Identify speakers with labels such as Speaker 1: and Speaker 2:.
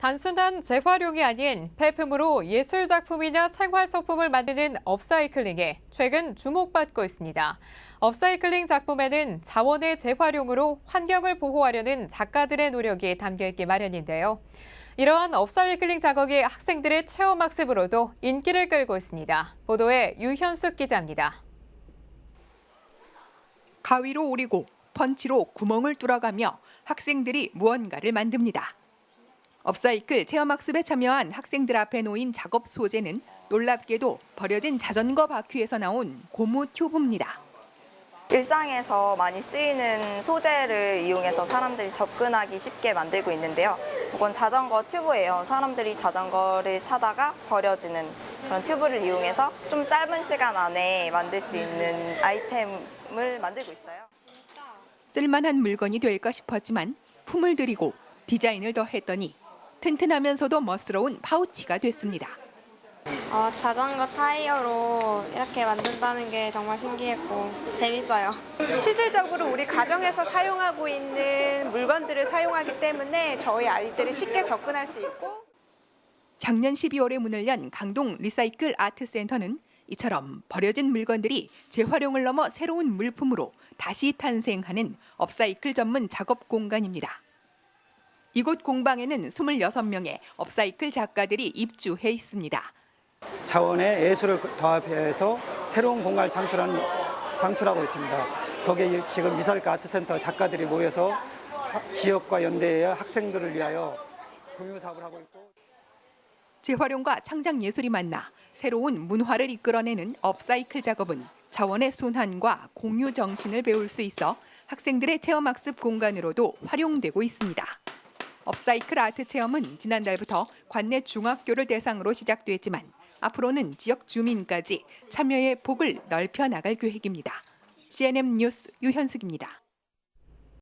Speaker 1: 단순한 재활용이 아닌 폐품으로 예술 작품이나 생활 소품을 만드는 업사이클링에 최근 주목받고 있습니다. 업사이클링 작품에는 자원의 재활용으로 환경을 보호하려는 작가들의 노력이 담겨 있기 마련인데요. 이러한 업사이클링 작업이 학생들의 체험 학습으로도 인기를 끌고 있습니다. 보도에 유현숙 기자입니다.
Speaker 2: 가위로 오리고 펀치로 구멍을 뚫어가며 학생들이 무언가를 만듭니다. 업사이클 체험학습에 참여한 학생들 앞에 놓인 작업 소재는 놀랍게도 버려진 자전거 바퀴에서 나온 고무 튜브입니다.
Speaker 3: 일상에서 많이 쓰이는 소재를 이용해서 사람들이 접근하기 쉽게 만들고 있는데요. 이건 자전거 튜브예요. 사람들이 자전거를 타다가 버려지는 그런 튜브를 이용해서 좀 짧은 시간 안에 만들 수 있는 아이템을 만들고 있어요.
Speaker 2: 쓸만한 물건이 될까 싶었지만 품을 들이고 디자인을 더했더니 튼튼하면서도 멋스러운 파우치가 됐습니다.
Speaker 4: 어, 자전거 타이어로 이렇게 만든다는 게 정말 신기했고 재밌어요.
Speaker 5: 실질적으로 우리 가정에서 사용하고 있는 물건들을 사용하기 때문에 저희 아이들이 쉽게 접근할 수 있고
Speaker 2: 작년 12월에 문을 연 강동 리사이클 아트센터는 이처럼 버려진 물건들이 재활용을 넘어 새로운 물품으로 다시 탄생하는 업사이클 전문 작업 공간입니다. 이곳 공방에는 26명의 업사이클 작가들이 입주해 있습니다.
Speaker 6: 자원의 예술을 더합해서 새로운 공간을 창출한, 창출하고 있습니다. 거기에 지금 리사이클 아트센터 작가들이 모여서 하- 지역과 연대의 학생들을 위하여 공유 사업을 하고 있고
Speaker 2: 재활용과 창작 예술이 만나 새로운 문화를 이끌어내는 업사이클 작업은 자원의 순환과 공유 정신을 배울 수 있어 학생들의 체험학습 공간으로도 활용되고 있습니다. 업사이클 아트 체험은 지난달부터 관내 중학교를 대상으로 시작됐지만 앞으로는 지역 주민까지 참여의 폭을 넓혀 나갈 계획입니다. CNN 뉴스 유현숙입니다.